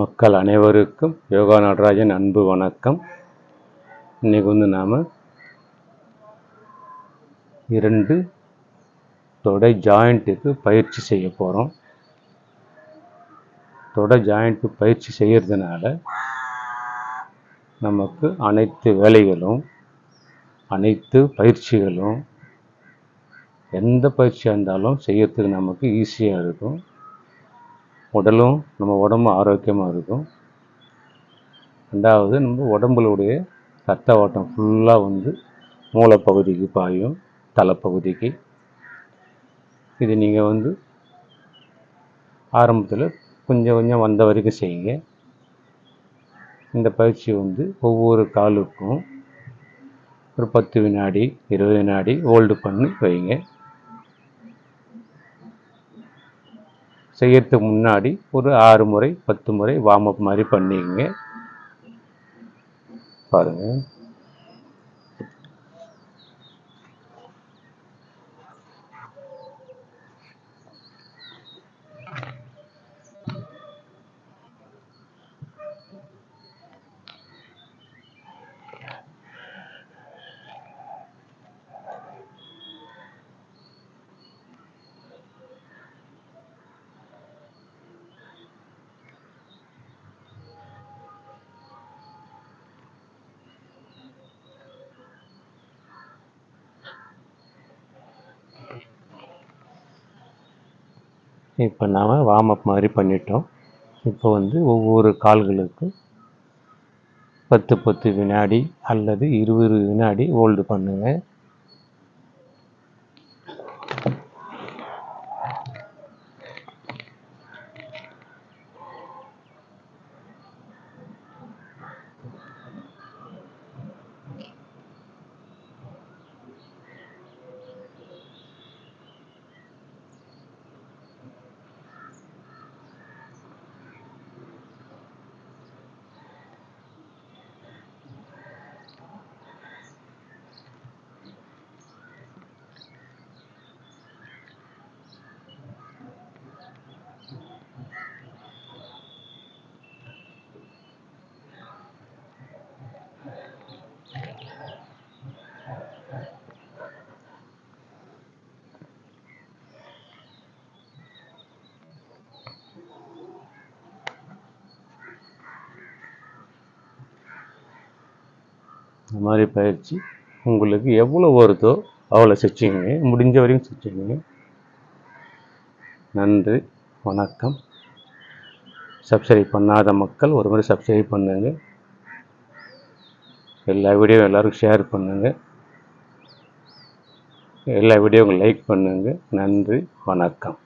மக்கள் அனைவருக்கும் யோகா நடராஜன் அன்பு வணக்கம். இன்றைக்கு வந்து நாம் இரண்டு தொடை ஜாயிண்ட்டுக்கு பயிற்சி செய்ய போகிறோம் தொடை ஜாயிண்ட்டு பயிற்சி செய்கிறதுனால நமக்கு அனைத்து வேலைகளும் அனைத்து பயிற்சிகளும் எந்த பயிற்சியாக இருந்தாலும் செய்யறதுக்கு நமக்கு ஈஸியாக இருக்கும். உடலும் நம்ம உடம்பு ஆரோக்கியமாக இருக்கும். ரெண்டாவது நம்ம உடம்புடைய ரத்த ஓட்டம் ஃபுல்லாக வந்து மூளைப்பகுதிக்கு பாயும் தலைப்பகுதிக்கு இது நீங்கள் வந்து ஆரம்பத்தில் கொஞ்சம் கொஞ்சம் வந்த வரைக்கும் செய்யுங்க. இந்த பயிற்சி வந்து ஒவ்வொரு காலுக்கும் ஒரு பத்து வினாடி இருபது வினாடி ஹோல்டு பண்ணி வைங்க. செய்யறதுக்கு முன்னாடி ஒரு ஆறு முறை பத்து முறை வார்ம் அப் மாதிரி பண்ணிக்கங்க. பாருங்கள் இப்போ நாம் வார்ம் அப் மாதிரி பண்ணிட்டோம். இப்போ வந்து ஒவ்வொரு கால்களுக்கும் பத்து பத்து வினாடி அல்லது இருபது வினாடி ஹோல்டு பண்ணுங்கள் இந்த மாதிரி பயிற்சி உங்களுக்கு எவ்வளோ வருதோ அவ்வளோ செச்சுங்க முடிஞ்ச வரையும் செச்சுங்க நன்றி. வணக்கம். சப்ஸ்கிரைப் பண்ணாத மக்கள் ஒரு முறை சப்ஸ்கிரைப் பண்ணுங்க. எல்லா வீடியோவும் எல்லோருக்கும் ஷேர் பண்ணுங்க. எல்லா வீடியோவும் லைக் பண்ணுங்க. நன்றி. வணக்கம்.